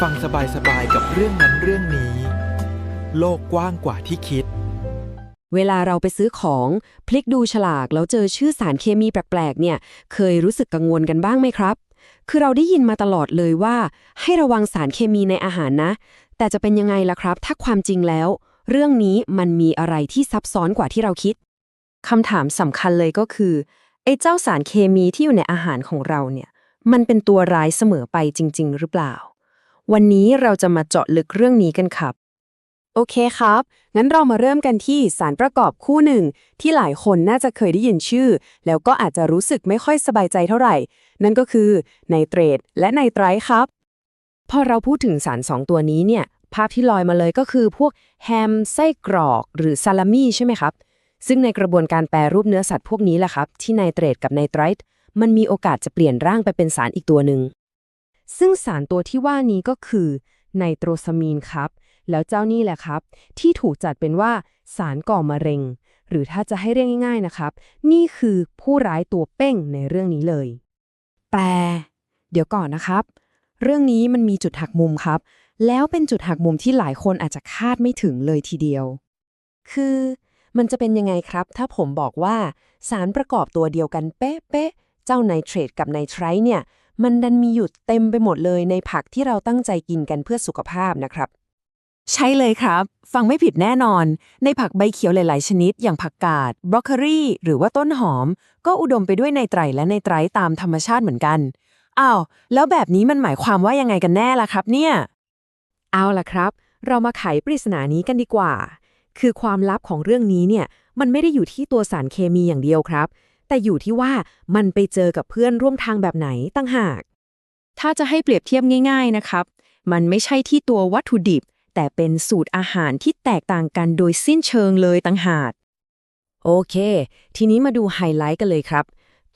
ฟังสบายๆกับเรื่องนั้นเรื่องนี้ โลกกว้างกว่าที่คิด เวลาเราไปซื้อของ พลิกดูฉลากแล้วเจอชื่อสารเคมีแปลกๆ เนี่ย เคยรู้สึกกังวลกันบ้างไหมครับ คือเราได้ยินมาตลอดเลยว่า ให้ระวังสารเคมีในอาหารนะ แต่จะเป็นยังไงล่ะครับ ถ้าความจริงแล้ว เรื่องนี้มันมีอะไรที่ซับซ้อนกว่าที่เราคิดคำถามสำคัญเลยก็คือไอ้เจ้าสารเคมีที่อยู่ในอาหารของเราเนี่ย มันเป็นตัวร้ายเสมอไปจริง ๆ หรือเปล่า วันนี้เราจะมาเจาะลึกเรื่องนี้กันครับ โอเคครับ งั้นเรามาเริ่มกันที่สารประกอบคู่หนึ่ง ที่หลายคนน่าจะเคยได้ยินชื่อ แล้วก็อาจจะรู้สึกไม่ค่อยสบายใจเท่าไหร่ นั่นก็คือไนเตรตและไนไตรท์ครับ พอเราพูดถึงสารสองตัวนี้เนี่ย ภาพที่ลอยมาเลยก็คือพวกแฮมไส้กรอกหรือซาลามี่ใช่ไหมครับ ซึ่งในกระบวนการแปรรูปเนื้อสัตว์พวกนี้แหละครับ ที่ไนเตรตกับไนไตรท์มันมีโอกาสจะเปลี่ยนร่างไปเป็นสารอีกตัวหนึ่ง ซึ่งสารตัวที่ว่านี้ก็คือไนโตรซามีนครับ แล้วเจ้านี่แหละครับ ที่ถูกจัดเป็นว่าสารก่อมะเร็ง หรือถ้าจะให้เรียกง่ายๆนะครับ นี่คือผู้ร้ายตัวเป้งในเรื่องนี้เลย แปล เดี๋ยวก่อนนะครับ เรื่องนี้มันมีจุดหักมุมครับ แล้วเป็นจุดหักมุมที่หลายคนอาจจะคาดไม่ถึงเลยทีเดียว คือมันจะเป็นยังไงครับ ถ้าผมบอกว่าสารประกอบตัวเดียวกันเป๊ะๆเจ้าไนเตรตกับไนไตร์เนี่ย มันดันมีอยู่เต็มไปหมดเลยในผักที่เราตั้งใจกินกันเพื่อสุขภาพนะครับ ใช่เลยครับ ฟังไม่ผิดแน่นอน ในผักใบเขียวหลาย ๆ ชนิด อย่างผักกาดบรอกโคลีหรือว่าต้นหอม ก็อุดมไปด้วยไนไตรและไนไตรตามธรรมชาติเหมือนกันอ้าวแล้วแบบนี้มันหมายความว่ายังไงกันแน่ล่ะครับ เนี่ย เอาล่ะครับ เรามาไขปริศนานี้กันดีกว่า คือความลับของเรื่องนี้เนี่ย มันไม่ได้อยู่ที่ตัวสารเคมีอย่างเดียวครับ แต่อยู่ที่ว่ามันไปเจอกับเพื่อนร่วมทางแบบไหนตั้งหาก ถ้าจะให้เปรียบเทียบง่าย ๆนะครับ มันไม่ใช่ที่ตัววัตถุดิบ แต่เป็นสูตรอาหารที่แตกต่างกันโดยสิ้นเชิงเลยตั้งหากโอเค ทีนี้มาดูไฮไลท์กันเลยครับ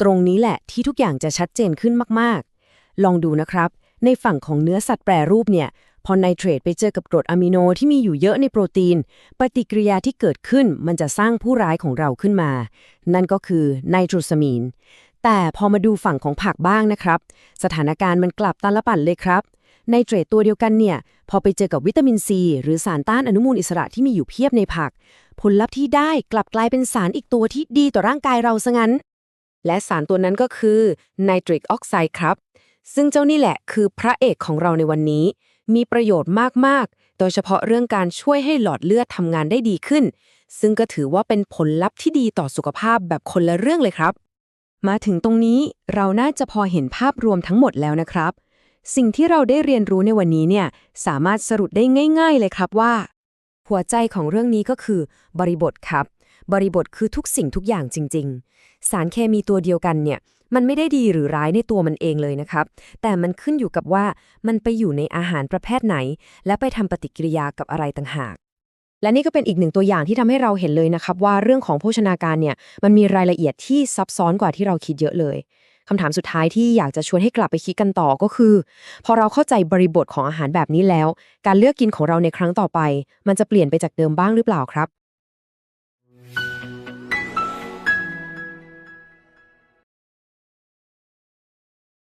ตรงนี้แหละที่ทุกอย่างจะชัดเจนขึ้นมากๆ ลองดูนะครับ ในฝั่งของเนื้อสัตว์แปรรูปเนี่ย พอไนเตรตไปเจอกับกรดอะมิโนที่มีอยู่เยอะในโปรตีน ปฏิกิริยาที่เกิดขึ้นมันจะสร้างผู้ร้ายของเราขึ้นมา นั่นก็คือไนโตรซามีน แต่พอมาดูฝั่งของผักบ้างนะครับ สถานการณ์มันกลับตาลปัดเลยครับไนเตรตตัวเดียวกันเนี่ย พอไปเจอกับวิตามินซีหรือสารต้านอนุมูลอิสระที่มีอยู่เพียบในผัก ผลลัพธ์ที่ได้กลับกลายเป็นสารอีกตัวที่ดีต่อร่างกายเราซะงั้น และสารตัวนั้นก็คือไนตริกออกไซด์ครับ ซึ่งเจ้านี่แหละคือพระเอกของเราในวันนี้ มีประโยชน์มาก ๆ โดยเฉพาะเรื่องการช่วยให้หลอดเลือดทำงานได้ดีขึ้น ซึ่งก็ถือว่าเป็นผลลัพธ์ที่ดีต่อสุขภาพแบบคนละเรื่องเลยครับ มาถึงตรงนี้เราน่าจะพอเห็นภาพรวมทั้งหมดแล้วนะครับ สิ่งที่เราได้เรียนรู้ในวันนี้เนี่ยสามารถสรุปได้ง่าย ๆ เลยครับว่า หัวใจของเรื่องนี้ก็คือ บริบทครับ บริบทคือทุกสิ่งทุกอย่างจริง ๆ สารเคมีตัวเดียวกันเนี่ย มันไม่ได้ดีหรือร้ายในตัวมันเองเลยนะครับ แต่มันขึ้นอยู่กับว่ามันไปอยู่ในอาหารประเภทไหน และไปทำปฏิกิริยากับอะไรต่างหาก และนี่ก็เป็นอีกหนึ่งตัวอย่างที่ทำให้เราเห็นเลยนะครับ ว่าเรื่องของโภชนาการเนี่ยมันมีรายละเอียดที่ซับซ้อนกว่าที่เราคิดเยอะเลยคำถามสุดท้ายที่อยากจะชวนให้กลับไปคิดกันต่อก็คือ พอเราเข้าใจบริบทของอาหารแบบนี้แล้ว การเลือกกินของเราในครั้งต่อไป มันจะเปลี่ยนไปจากเดิมบ้างหรือเปล่าครับ